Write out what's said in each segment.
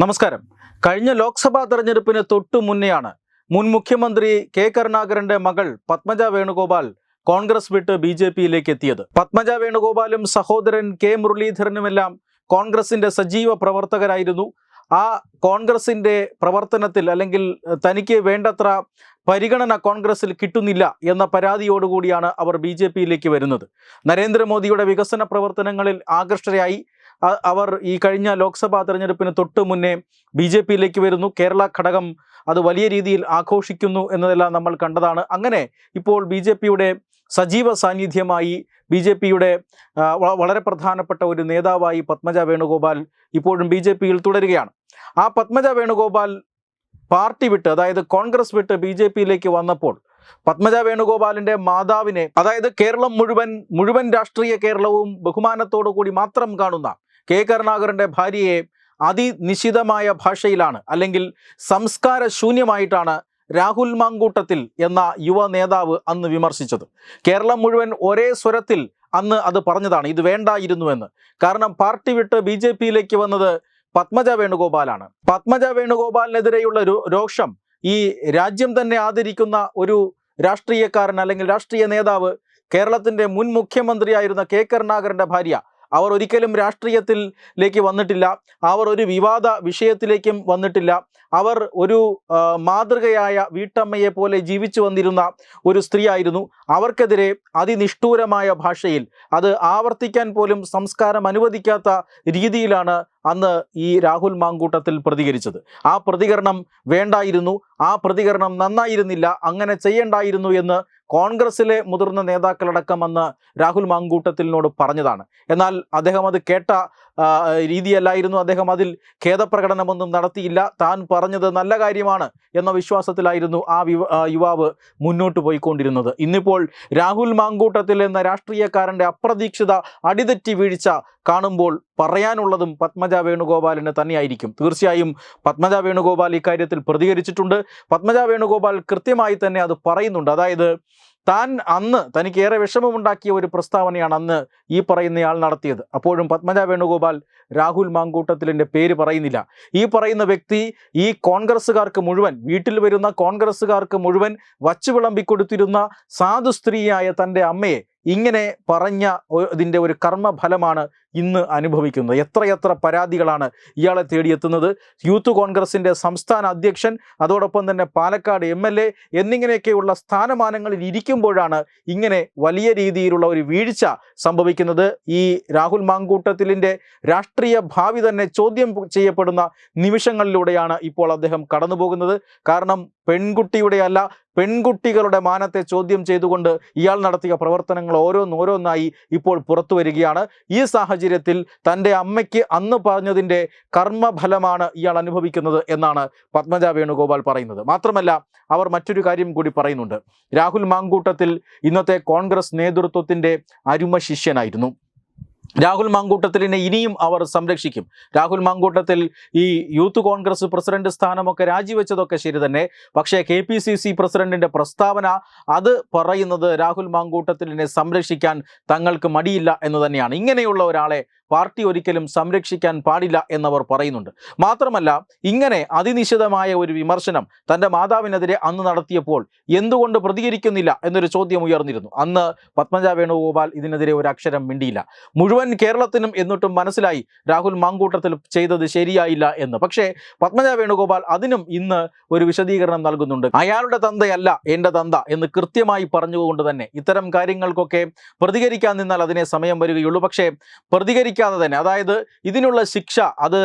നമസ്കാരം. കഴിഞ്ഞ ലോക്സഭാ തെരഞ്ഞെടുപ്പിന് തൊട്ടു മുന്നെയാണ് മുൻ മുഖ്യമന്ത്രി കെ കരുണാകരന്റെ മകൾ പത്മജ വേണുഗോപാൽ കോൺഗ്രസ് വിട്ട് ബി ജെ പിയിലേക്ക് എത്തിയത്. പത്മജ വേണുഗോപാലും സഹോദരൻ കെ മുരളീധരനുമെല്ലാം കോൺഗ്രസിന്റെ സജീവ പ്രവർത്തകരായിരുന്നു. ആ കോൺഗ്രസിന്റെ പ്രവർത്തനത്തിൽ അല്ലെങ്കിൽ തനിക്ക് വേണ്ടത്ര പരിഗണന കോൺഗ്രസിൽ കിട്ടുന്നില്ല എന്ന പരാതിയോടുകൂടിയാണ് അവർ ബി ജെ പിയിലേക്ക് വരുന്നത്. നരേന്ദ്രമോദിയുടെ വികസന പ്രവർത്തനങ്ങളിൽ ആകർഷ്ടരായി അ- അവർ ഈ കഴിഞ്ഞ ലോക്സഭാ തെരഞ്ഞെടുപ്പിന് തൊട്ട് മുന്നേ ബി ജെ പിയിലേക്ക് വരുന്നു. കേരള ഘടകം അത് വലിയ രീതിയിൽ ആഘോഷിക്കുന്നു എന്നതെല്ലാം നമ്മൾ കണ്ടതാണ്. അങ്ങനെ ഇപ്പോൾ ബി ജെ പിയുടെ സജീവ സാന്നിധ്യമായി ബി ജെ പിയുടെ വളരെ പ്രധാനപ്പെട്ട ഒരു നേതാവായി പത്മജ വേണുഗോപാൽ ഇപ്പോഴും ബി ജെ പിയിൽ തുടരുകയാണ്. ആ പത്മജ വേണുഗോപാൽ പാർട്ടി വിട്ട് അതായത് കോൺഗ്രസ് വിട്ട് ബി ജെ പിയിലേക്ക് വന്നപ്പോൾ പത്മജ വേണുഗോപാലിന്റെ മാതാവിനെ അതായത് കേരളം മുഴുവൻ മുഴുവൻ രാഷ്ട്രീയ കേരളവും ബഹുമാനത്തോടു കൂടി മാത്രം കാണുന്ന കെ. കരുണാകരന്റെ ഭാര്യയെ അതിനിശിതമായ ഭാഷയിലാണ് അല്ലെങ്കിൽ സംസ്കാര ശൂന്യമായിട്ടാണ് രാഹുൽ മാങ്കൂട്ടത്തിൽ എന്ന യുവ നേതാവ് അന്ന് വിമർശിച്ചത്. കേരളം മുഴുവൻ ഒരേ സ്വരത്തിൽ അന്ന് അത് പറഞ്ഞതാണ് ഇത് വേണ്ടായിരുന്നുവെന്ന്. കാരണം പാർട്ടി വിട്ട് ബി ജെ പിയിലേക്ക് വന്നത് പത്മജ വേണുഗോപാലാണ്. പത്മജ വേണുഗോപാലിനെതിരെയുള്ള രോഷം ഈ രാജ്യം തന്നെ ആദരിക്കുന്ന ഒരു രാഷ്ട്രീയക്കാരൻ അല്ലെങ്കിൽ രാഷ്ട്രീയ നേതാവ് കേരളത്തിന്റെ മുൻ മുഖ്യമന്ത്രിയായിരുന്ന കെ. കരുണാകരന്റെ ഭാര്യ അവർ ഒരിക്കലും രാഷ്ട്രീയത്തിലേക്ക് വന്നിട്ടില്ല. അവർ ഒരു വിവാദ വിഷയത്തിലേക്കും വന്നിട്ടില്ല. അവർ ഒരു മാതൃകയായ വീട്ടമ്മയെ പോലെ ജീവിച്ചു വന്നിരുന്ന ഒരു സ്ത്രീയായിരുന്നു. അവർക്കെതിരെ അതിനിഷ്ഠൂരമായ ഭാഷയിൽ അത് ആവർത്തിക്കാൻ പോലും സംസ്കാരം അനുവദിക്കാത്ത രീതിയിലാണ് അന്ന് ഈ രാഹുൽ മാങ്കൂട്ടത്തിൽ പ്രതികരിച്ചത്. ആ പ്രതികരണം വേണ്ടായിരുന്നു ആ പ്രതികരണം നന്നായിരുന്നില്ല അങ്ങനെ ചെയ്യേണ്ടായിരുന്നു എന്ന് കോൺഗ്രസിലെ മുതിർന്ന നേതാക്കളടക്കം അന്ന് രാഹുൽ മാങ്കൂട്ടത്തിലിനോട് പറഞ്ഞതാണ്. എന്നാൽ അദ്ദേഹം അത് കേട്ട രീതിയല്ലായിരുന്നു അദ്ദേഹം അതിൽ ഖേദപ്രകടനമൊന്നും നടത്തിയില്ല താൻ പറഞ്ഞത് നല്ല കാര്യമാണ് എന്ന വിശ്വാസത്തിലായിരുന്നു ആ യുവാവ് മുന്നോട്ട് പോയിക്കൊണ്ടിരുന്നത്. ഇന്നിപ്പോൾ രാഹുൽ മാങ്കൂട്ടത്തിൽ എന്ന രാഷ്ട്രീയക്കാരന്റെ അപ്രതീക്ഷിത അടിതെറ്റി വീഴ്ച കാണുമ്പോൾ പറയാനുള്ളതും പത്മജ വേണുഗോപാലിന് തന്നെയായിരിക്കും. തീർച്ചയായും പത്മജ വേണുഗോപാൽ ഇക്കാര്യത്തിൽ പ്രതികരിച്ചിട്ടുണ്ട്. പത്മജ വേണുഗോപാൽ കൃത്യമായി തന്നെ അത് പറയുന്നുണ്ട്. അതായത് താൻ അന്ന് തനിക്ക് ഏറെ വിഷമമുണ്ടാക്കിയ ഒരു പ്രസ്താവനയാണ് അന്ന് ഈ പറയുന്നയാൾ നടത്തിയത്. അപ്പോഴും പത്മജ വേണുഗോപാൽ രാഹുൽ മാങ്കൂട്ടത്തിലിന്റെ പേര് പറയുന്നില്ല. ഈ പറയുന്ന വ്യക്തി ഈ കോൺഗ്രസ്സുകാർക്ക് മുഴുവൻ വീട്ടിൽ വരുന്ന കോൺഗ്രസ്സുകാർക്ക് മുഴുവൻ വച്ചു വിളമ്പിക്കൊടുത്തിരുന്ന സാധു സ്ത്രീയായ തന്റെ അമ്മയെ ഇങ്ങനെ പറഞ്ഞ ഇതിന്റെ ഒരു കർമ്മഫലമാണ് ഇന്ന് അനുഭവിക്കുന്നത്. എത്രയെത്ര പരാതികളാണ് ഇയാളെ തേടിയെത്തുന്നത്? യൂത്ത് കോൺഗ്രസിന്റെ സംസ്ഥാന അധ്യക്ഷൻ അതോടൊപ്പം തന്നെ പാലക്കാട് എം എൽ എ എന്നിങ്ങനെയൊക്കെയുള്ള സ്ഥാനമാനങ്ങളിൽ ഇരിക്കുമ്പോഴാണ് ഇങ്ങനെ വലിയ രീതിയിലുള്ള ഒരു വീഴ്ച സംഭവിക്കുന്നത്. ഈ രാഹുൽ മാങ്കൂട്ടത്തിലിന്റെ രാഷ്ട്രീയ ഭാവി തന്നെ ചോദ്യം ചെയ്യപ്പെടുന്ന നിമിഷങ്ങളിലൂടെയാണ് ഇപ്പോൾ അദ്ദേഹം കടന്നു കാരണം പെൺകുട്ടിയുടെ അല്ല പെൺകുട്ടികളുടെ മാനത്തെ ചോദ്യം ചെയ്തുകൊണ്ട് ഇയാൾ നടത്തിയ പ്രവർത്തനങ്ങൾ ഓരോന്നോരോന്നായി ഇപ്പോൾ പുറത്തു വരികയാണ്. ഈ സാഹചര്യത്തിൽ തന്റെ അമ്മയ്ക്ക് അന്ന് പറഞ്ഞതിന്റെ കർമ്മഫലമാണ് ഇയാൾ അനുഭവിക്കുന്നത് എന്നാണ് പത്മജ വേണുഗോപാൽ പറയുന്നത്. മാത്രമല്ല അവർ മറ്റൊരു കാര്യം കൂടി പറയുന്നുണ്ട്. രാഹുൽ മാങ്കൂട്ടത്തിൽ ഇന്നത്തെ കോൺഗ്രസ് നേതൃത്വത്തിന്റെ അരുമ ശിഷ്യനായിരുന്നു രാഹുൽ മാങ്കൂട്ടത്തിലിനെ ഇനിയും അവർ സംരക്ഷിക്കും. രാഹുൽ മാങ്കൂട്ടത്തിൽ ഈ യൂത്ത് കോൺഗ്രസ് പ്രസിഡന്റ് സ്ഥാനമൊക്കെ രാജിവെച്ചതൊക്കെ ശരി തന്നെ. പക്ഷേ കെ പി സി സി പ്രസിഡന്റിന്റെ പ്രസ്താവന അത് പറയുന്നത് രാഹുൽ മാങ്കൂട്ടത്തിലിനെ സംരക്ഷിക്കാൻ തങ്ങൾക്ക് മടിയില്ല എന്ന് തന്നെയാണ്. ഇങ്ങനെയുള്ള ഒരാളെ പാർട്ടി ഒരിക്കലും സംരക്ഷിക്കാൻ പാടില്ല എന്നവർ പറയുന്നുണ്ട്. മാത്രമല്ല ഇങ്ങനെ അതിനിശിതമായ ഒരു വിമർശനം തന്റെ മാതാവിനെതിരെ അന്ന് നടത്തിയപ്പോൾ എന്തുകൊണ്ട് പ്രതികരിക്കുന്നില്ല എന്നൊരു ചോദ്യം ഉയർന്നിരുന്നു. അന്ന് പത്മജ വേണുഗോപാൽ ഇതിനെതിരെ ഒരു അക്ഷരം മിണ്ടിയില്ല. മുഴുവൻ കേരളത്തിനും എന്നിട്ടും മനസ്സിലായി രാഹുൽ മാങ്കൂട്ടത്തിൽ ചെയ്തത് ശരിയായില്ല എന്ന്. പക്ഷേ പത്മജ വേണുഗോപാൽ അതിനും ഇന്ന് ഒരു വിശദീകരണം നൽകുന്നുണ്ട്. അയാളുടെ തന്തയല്ല എന്റെ തന്ത എന്ന് കൃത്യമായി പറഞ്ഞുകൊണ്ട് തന്നെ ഇത്തരം കാര്യങ്ങൾക്കൊക്കെ പ്രതികരിക്കാൻ നിന്നാൽ അതിനെ സമയം വരികയുള്ളൂ. പക്ഷേ പ്രതികരിക്കാതെ തന്നെ അതായത് ഇതിനുള്ള ശിക്ഷ അത്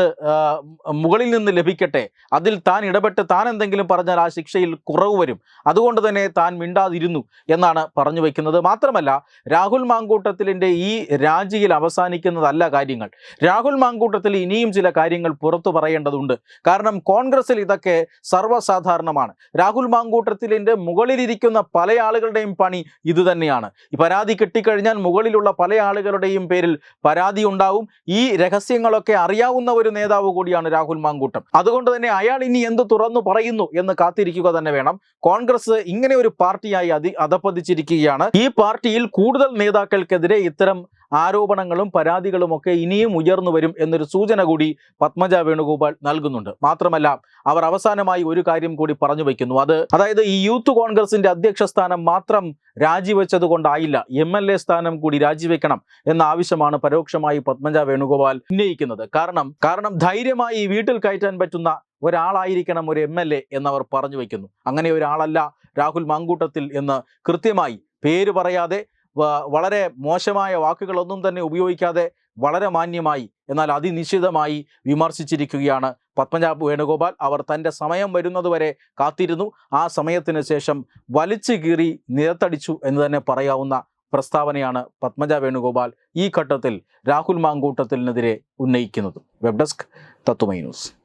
മുകളിൽ നിന്ന് ലഭിക്കട്ടെ അതിൽ താൻ ഇടപെട്ട് താൻ എന്തെങ്കിലും പറഞ്ഞാൽ ആ ശിക്ഷയിൽ കുറവ് വരും. അതുകൊണ്ട് തന്നെ താൻ മിണ്ടാതിരുന്നു എന്നാണ് പറഞ്ഞു വയ്ക്കുന്നത് മാത്രമല്ല രാഹുൽ മാങ്കൂട്ടത്തിലിന്റെ ഈ രാജിയിൽ അവസാനിക്കുന്നതല്ല കാര്യങ്ങൾ. രാഹുൽ മാങ്കൂട്ടത്തിൽ ഇനിയും ചില കാര്യങ്ങൾ പുറത്തു പറയേണ്ടതുണ്ട്. കാരണം കോൺഗ്രസിൽ ഇതൊക്കെ സർവസാധാരണമാണ്. രാഹുൽ മാങ്കൂട്ടത്തിലിന്റെ മുകളിലിരിക്കുന്ന പല ആളുകളുടെയും പണി ഇതുതന്നെയാണ്. ഈ പരാതി കിട്ടിക്കഴിഞ്ഞാൽ മുകളിലുള്ള പല ആളുകളുടെയും പേരിൽ പരാതി ഉണ്ടാവും. ഈ രഹസ്യങ്ങളൊക്കെ അറിയാവുന്ന ഒരു നേതാവ് കൂടിയാണ് രാഹുൽ മാങ്കൂട്ടം. അതുകൊണ്ട് തന്നെ അയാൾ ഇനി എന്ത് തുറന്നു പറയുന്നു എന്ന് കാത്തിരിക്കുക തന്നെ വേണം. കോൺഗ്രസ് ഇങ്ങനെ ഒരു പാർട്ടിയായി അതി അധപ്പതിച്ചിരിക്കുകയാണ്. ഈ പാർട്ടിയിൽ കൂടുതൽ നേതാക്കൾക്കെതിരെ ഇത്തരം ആരോപണങ്ങളും പരാതികളുമൊക്കെ ഇനിയും ഉയർന്നു വരും എന്നൊരു സൂചന കൂടി പത്മജ വേണുഗോപാൽ നൽകുന്നുണ്ട്. മാത്രമല്ല അവർ അവസാനമായി ഒരു കാര്യം കൂടി പറഞ്ഞു വയ്ക്കുന്നു അത് അതായത് ഈ യൂത്ത് കോൺഗ്രസിന്റെ അധ്യക്ഷ സ്ഥാനം മാത്രം രാജിവെച്ചത് കൊണ്ടായില്ല. എം എൽ എ സ്ഥാനം കൂടി രാജിവെക്കണം എന്ന ആവശ്യമാണ് പരോക്ഷമായി പത്മജ വേണുഗോപാൽ ഉന്നയിക്കുന്നത്. കാരണം കാരണം ധൈര്യമായി വീട്ടിൽ കയറ്റാൻ പറ്റുന്ന ഒരാളായിരിക്കണം ഒരു എം എൽ എ എന്നവർ പറഞ്ഞു വയ്ക്കുന്നു അങ്ങനെ ഒരാളല്ല രാഹുൽ മാങ്കൂട്ടത്തിൽ എന്ന് കൃത്യമായി പേര് പറയാതെ വളരെ മോശമായ വാക്കുകളൊന്നും തന്നെ ഉപയോഗിക്കാതെ വളരെ മാന്യമായി എന്നാൽ അതിനിശ്ചിതമായി വിമർശിച്ചിരിക്കുകയാണ് പത്മനാഭ് വേണുഗോപാൽ. അവർ തന്റെ സമയം വരുന്നതുവരെ കാത്തിരുന്നു. ആ സമയത്തിന് ശേഷം വലിച്ചു കീറി നിരത്തടിച്ചു എന്ന് തന്നെ പറയാവുന്ന പ്രസ്താവനയാണ് പത്മജ വേണുഗോപാൽ ഈ ഘട്ടത്തിൽ രാഹുൽ മാങ്കൂട്ടത്തിനെതിരെ ഉന്നയിക്കുന്നത്. Web desk Tattumai news.